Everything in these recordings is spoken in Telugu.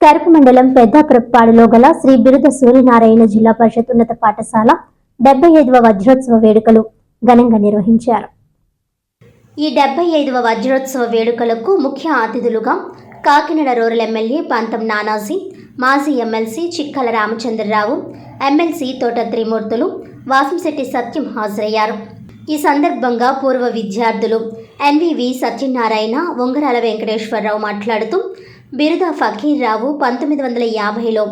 కరపు మండలం పెద్దాపురపాడులో గల శ్రీ బిరుద సూర్యనారాయణ జిల్లా పరిషత్ ఉన్నత పాఠశాల డెబ్బై ఐదవ వజ్రోత్సవ వేడుకలు ఘనంగా నిర్వహించారు. ఈ డెబ్బై ఐదవ వజ్రోత్సవ వేడుకలకు ముఖ్య అతిథులుగా కాకినాడ రూరల్ ఎమ్మెల్యే పంతం నానాజీ మాజీ ఎమ్మెల్సీ చిక్కల రామచంద్రరావు ఎమ్మెల్సీ తోట త్రిమూర్తులు వాసంశెట్టి సత్యం హాజరయ్యారు. ఈ సందర్భంగా పూర్వ విద్యార్థులు ఎన్వివి సత్యనారాయణ ఉంగరాల వెంకటేశ్వరరావు మాట్లాడుతూ బిరుద ఫకీర్రావు పంతొమ్మిది వందల యాభైలో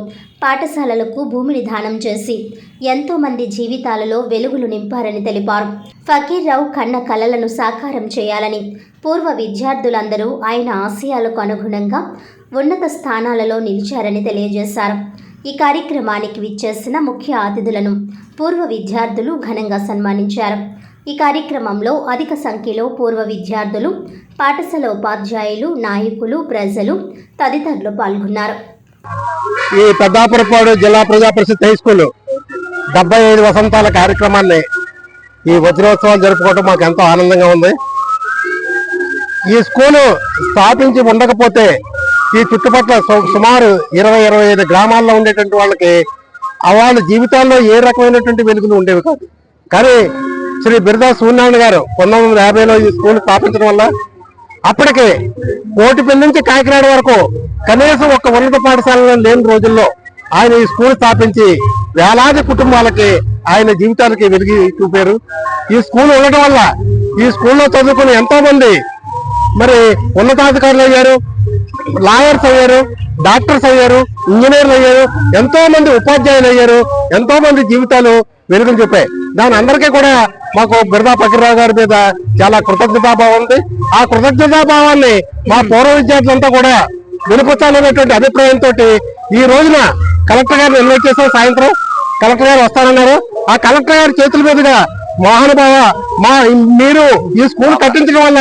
పాఠశాలలకు భూమిని దానం చేసి ఎంతో మంది జీవితాలలో వెలుగులు నింపారని తెలిపారు. ఫకీర్రావు కన్న కలలను సాకారం చేయాలని పూర్వ విద్యార్థులందరూ ఆయన ఆశయాలకు అనుగుణంగా ఉన్నత స్థానాలలో నిలిచారని తెలియజేశారు. ఈ కార్యక్రమానికి విచ్చేసిన ముఖ్య అతిథులను పూర్వ విద్యార్థులు ఘనంగా సన్మానించారు. ఈ కార్యక్రమంలో అధిక సంఖ్యలో పూర్వ విద్యార్థులు పాఠశాల ఉపాధ్యాయులు నాయకులు ప్రజలు తదితరులు పాల్గొన్నారు. ఈ పెద్దాపురపాడు జిల్లా ప్రజా పరిషత్ హై స్కూల్ డెబ్బై ఐదు వసంతాల కార్యక్రమాన్ని ఈ వజ్రోత్సవాలు జరుపుకోవడం మాకు ఎంతో ఆనందంగా ఉంది. ఈ స్కూలు స్థాపించి ఉండకపోతే ఈ చుట్టుపక్కల సుమారు ఇరవై ఇరవై ఐదు గ్రామాల్లో ఉండేటువంటి వాళ్ళకి వాళ్ళ జీవితాల్లో ఏ రకమైనటువంటి వెలుగులు ఉండేవి కాదు. కానీ శ్రీ బిర్దా సూర్యనారాయణ గారు పంతొమ్మిది వందల యాభైలో ఈ స్కూల్ స్థాపించడం వల్ల అప్పటికే కోటిపల్లి నుంచి కాకినాడ వరకు కనీసం ఒక ఉన్నత పాఠశాలలో లేని రోజుల్లో ఆయన ఈ స్కూల్ స్థాపించి వేలాది కుటుంబాలకి ఆయన జీవితాలకి వెలిగి చూపారు. ఈ స్కూల్ ఉండటం వల్ల ఈ స్కూల్లో చదువుకుని ఎంతో మంది మరి ఉన్నతాధికారులు అయ్యారు లాయర్స్ అయ్యారు డాక్టర్స్ అయ్యారు ఇంజనీర్లు అయ్యారు ఎంతో మంది ఉపాధ్యాయులు అయ్యారు ఎంతో మంది జీవితాలు వెలుగులు చెప్పాయి దాని అందరికీ కూడా మాకు బిర్దా ఫకీర్రావు గారి మీద చాలా కృతజ్ఞతాభావం ఉంది. ఆ కృతజ్ఞతాభావాన్ని మా పూర్వ విద్యార్థులంతా కూడా వినిపించాలనేటువంటి అభిప్రాయంతో ఈ రోజున కలెక్టర్ గారిని ఇన్వైట్ చేసాం సాయంత్రం. కలెక్టర్ గారు వస్తారన్నారు ఆ కలెక్టర్ గారి చేతుల మీదుగా మహానుభావ మా మీరు ఈ స్కూల్ కట్టించడం వల్ల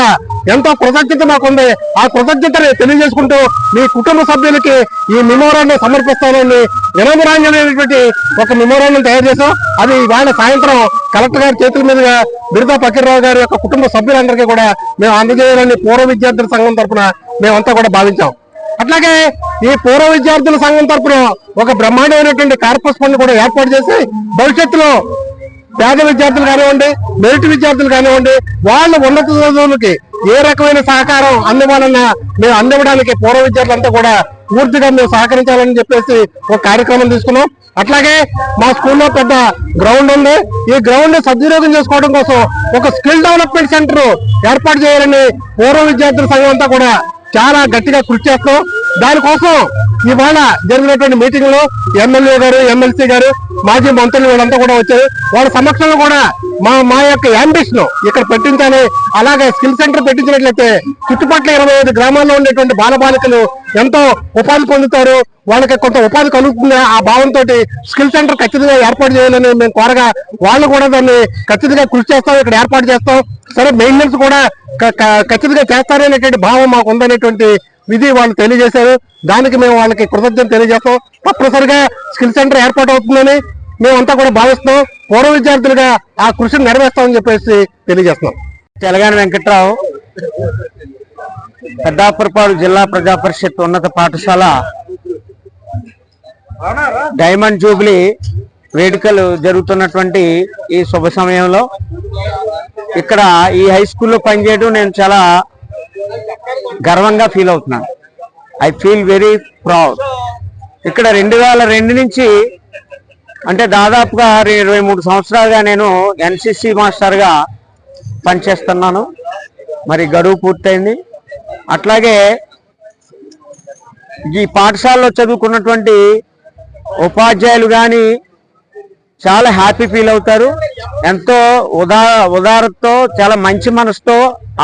ఎంతో కృతజ్ఞత మాకుంది ఆ కృతజ్ఞతని తెలియజేసుకుంటూ మీ కుటుంబ సభ్యులకి ఈ మెమోరాన్ని సమర్పిస్తానని వినమ్రాంజనైనటువంటి ఒక మెమోరాన్ని తయారు చేశాం. అది ఇవాళ సాయంత్రం కలెక్టర్ గారి చేతుల మీదుగా బిరుదా పకీర్రావు గారి యొక్క కుటుంబ సభ్యులందరికీ కూడా మేము అందజేయాలని పూర్వ విద్యార్థుల సంఘం తరఫున మేమంతా కూడా భావించాం. అట్లాగే ఈ పూర్వ విద్యార్థుల సంఘం తరపున ఒక బ్రహ్మాండమైనటువంటి కార్పస్ ఫండ్ కూడా ఏర్పాటు చేసి భవిష్యత్తులో పేద విద్యార్థులు కానివ్వండి మెరిట్ విద్యార్థులు కానివ్వండి వాళ్ళ ఉన్నత చదువులకి ఏ రకమైన సహకారం అందివ్వాలన్నా మేము అందివ్వడానికి పూర్వ విద్యార్థులంతా కూడా పూర్తిగా మేము సహకరించాలని చెప్పేసి ఒక కార్యక్రమం తీసుకున్నాం. అట్లాగే మా స్కూల్లో పెద్ద గ్రౌండ్ ఉంది. ఈ గ్రౌండ్ సద్వినియోగం చేసుకోవడం కోసం ఒక స్కిల్ డెవలప్మెంట్ సెంటర్ ఏర్పాటు చేయాలని పూర్వ విద్యార్థుల సంఘం అంతా కూడా చాలా గట్టిగా కృషి చేస్తాం దానికోసం ఇవాళ జరిగినటువంటి మీటింగ్లో ఎమ్మెల్యే గారు ఎమ్మెల్సీ గారు మాజీ మంత్రులు వాళ్ళంతా కూడా వచ్చారు. వాళ్ళ సమక్షంలో కూడా మా మా యొక్క అంబిషన్ ఇక్కడ పెట్టించాలి. అలాగే స్కిల్ సెంటర్ పెట్టించినట్లయితే చుట్టుపక్కల ఇరవై ఐదు గ్రామాల్లో ఉండేటువంటి బాలబాలికలు ఎంతో ఉపాధి పొందుతారు. వాళ్ళకి కొంత ఉపాధి కలుగుతుంది? ఆ భావంతో స్కిల్ సెంటర్ ఖచ్చితంగా ఏర్పాటు చేయాలని మేము కోరగా వాళ్ళు కూడా దాన్ని ఖచ్చితంగా కృషి చేస్తాం. ఇక్కడ ఏర్పాటు చేస్తాం. సరే మెయింటెనెన్స్ కూడా ఖచ్చితంగా చేస్తారనేటువంటి భావం మాకు ఉందనేటువంటి విధి వాళ్ళు తెలియజేశారు. దానికి మేము వాళ్ళకి కృతజ్ఞత తెలియజేస్తాం. తప్పనిసరిగా స్కిల్ సెంటర్ ఏర్పాటు అవుతుందని మేమంతా కూడా భావిస్తున్నాం. పూర్వ విద్యార్థులుగా ఆ కృషిని నెరవేర్స్తామని చెప్పేసి తెలియజేస్తున్నాం. తెలంగాణ వెంకట్రావు పెద్దాపురపాడు జిల్లా ప్రజా పరిషత్ ఉన్నత పాఠశాల డైమండ్ జూబ్లీ వేడుకలు జరుగుతున్నటువంటి ఈ శుభ సమయంలో ఇక్కడ ఈ హై స్కూల్లో పనిచేయడం నేను చాలా గర్వంగా ఫీల్ అవుతున్నాను. I feel very proud. ఇక్కడ రెండు వేల రెండు నుంచి అంటే దాదాపుగా ఇరవై మూడు సంవత్సరాలుగా నేను ఎన్సిసి మాస్టర్గా పనిచేస్తున్నాను. మరి గడువు పూర్తయింది. అట్లాగే ఈ పాఠశాలలో చదువుకున్నటువంటి ఉపాధ్యాయులు కానీ చాలా హ్యాపీ ఫీల్ అవుతారు. ఎంతో ఉదా ఉదారతతో చాలా మంచి మనసుతో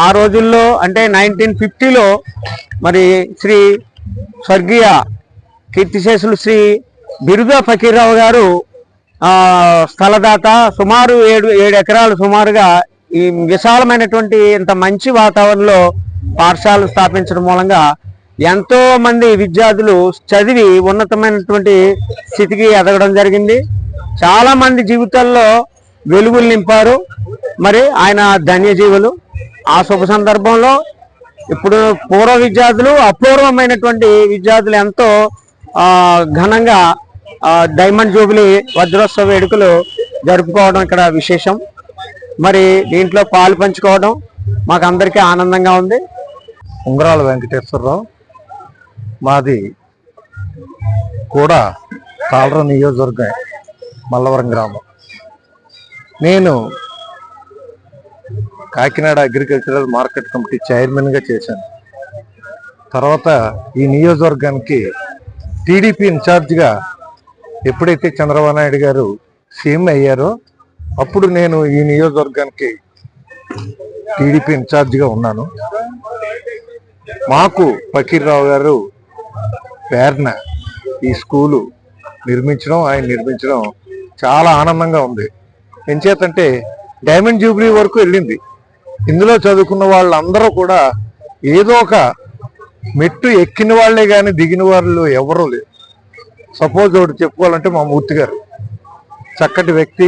ఆ రోజుల్లో అంటే నైన్టీన్ ఫిఫ్టీలో మరి శ్రీ స్వర్గీయ కీర్తిశేషులు శ్రీ బిరుదా ఫకీర్రావు గారు స్థలదాత సుమారు ఏడు ఏడు ఎకరాలు సుమారుగా ఈ విశాలమైనటువంటి ఇంత మంచి వాతావరణంలో పాఠశాలలు స్థాపించడం మూలంగా ఎంతో మంది విద్యార్థులు చదివి ఉన్నతమైనటువంటి స్థితికి ఎదగడం జరిగింది. చాలా మంది జీవితాల్లో వెలుగులు నింపారు. మరి ఆయన ధన్యజీవులు. ఆ శుభ సందర్భంలో ఇప్పుడు పూర్వ విద్యార్థులు అపూర్వమైనటువంటి విద్యార్థులు ఎంతో ఘనంగా డైమండ్ జూబిలీ వజ్రోత్సవ వేడుకలు జరుపుకోవడం ఇక్కడ విశేషం. మరి దీంట్లో పాలు పంచుకోవడం మాకు అందరికీ ఆనందంగా ఉంది. ఉంగరాల వెంకటేశ్వరరావు మాది కూడా కాలర నియోజకవర్గం మల్లవరం గ్రామం. నేను కాకినాడ అగ్రికల్చరల్ మార్కెట్ కమిటీ చైర్మన్గా చేశాను. తర్వాత ఈ నియోజకవర్గానికి టీడీపీ ఇన్ఛార్జ్గా ఎప్పుడైతే చంద్రబాబు నాయుడు గారు సీఎం అయ్యారో అప్పుడు నేను ఈ నియోజకవర్గానికి టీడీపీ ఇన్ఛార్జిగా ఉన్నాను. మాకు ఫకీర్రావు గారు పేరున ఈ స్కూలు నిర్మించడం ఆయన నిర్మించడం చాలా ఆనందంగా ఉంది. ఎంచేతంటే డైమండ్ జూబ్లీ వరకు వెళ్ళింది. ఇందులో చదువుకున్న వాళ్ళందరూ కూడా ఏదో ఒక మెట్టు ఎక్కిన వాళ్ళే కానీ దిగిన వాళ్ళు ఎవరూ లేరు. సపోజ్ ఒకటి చెప్పుకోవాలంటే మా మూర్తి గారు. చక్కటి వ్యక్తి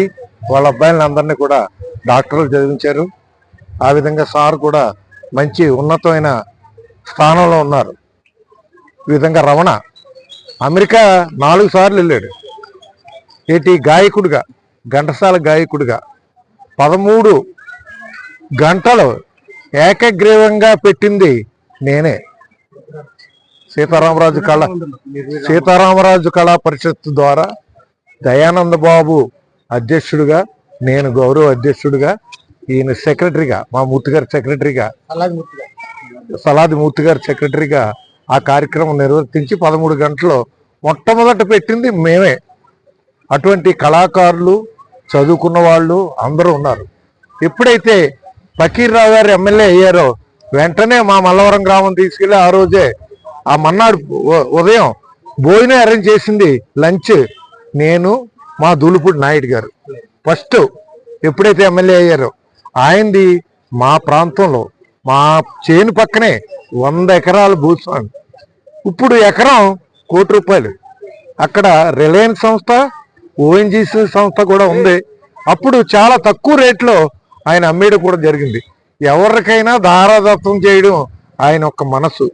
వాళ్ళ అబ్బాయిలను అందరినీ కూడా డాక్టర్లు చదివించారు. ఆ విధంగా సార్ కూడా మంచి ఉన్నతమైన స్థానంలో ఉన్నారు. ఈ విధంగా రమణ అమెరికా నాలుగు సార్లు వెళ్ళాడు. ఏటి గాయకుడిగా ఘంటసాల గాయకుడిగా పదమూడు గంటలు ఏకగ్రీవంగా పెట్టింది నేనే. సీతారామరాజు కళ సీతారామరాజు కళా పరిషత్ ద్వారా దయానంద బాబు అధ్యక్షుడిగా నేను గౌరవ అధ్యక్షుడిగా ఈయన సెక్రటరీగా మా మూర్తి గారి సెక్రటరీగా సలాది మూర్తి గారి సెక్రటరీగా ఆ కార్యక్రమం నిర్వర్తించి పదమూడు గంటలు మొట్టమొదట పెట్టింది మేమే. అటువంటి కళాకారులు చదువుకున్న వాళ్ళు అందరూ ఉన్నారు. ఎప్పుడైతే ఫకీర్రావు గారు ఎమ్మెల్యే అయ్యారో వెంటనే మా మల్లవరం గ్రామం తీసుకెళ్ళి ఆ రోజే ఆ మన్నాడు ఉదయం భోజనం అరేంజ్ చేసింది లంచ్ నేను మా దూలుపూడి నాయుడు గారు. ఫస్ట్ ఎప్పుడైతే ఎమ్మెల్యే అయ్యారో ఆయనది మా ప్రాంతంలో మా చేను పక్కనే వంద ఎకరాల భూస్వామి. ఇప్పుడు ఎకరం కోటి రూపాయలు. అక్కడ రిలయన్స్ సంస్థ ఓఎన్జీసీ సంస్థ కూడా ఉంది. అప్పుడు చాలా తక్కువ రేట్లో ఆయన అమ్మేయడం కూడా జరిగింది. ఎవరికైనా దారాదత్వం చేయడం ఆయన ఒక మనసు.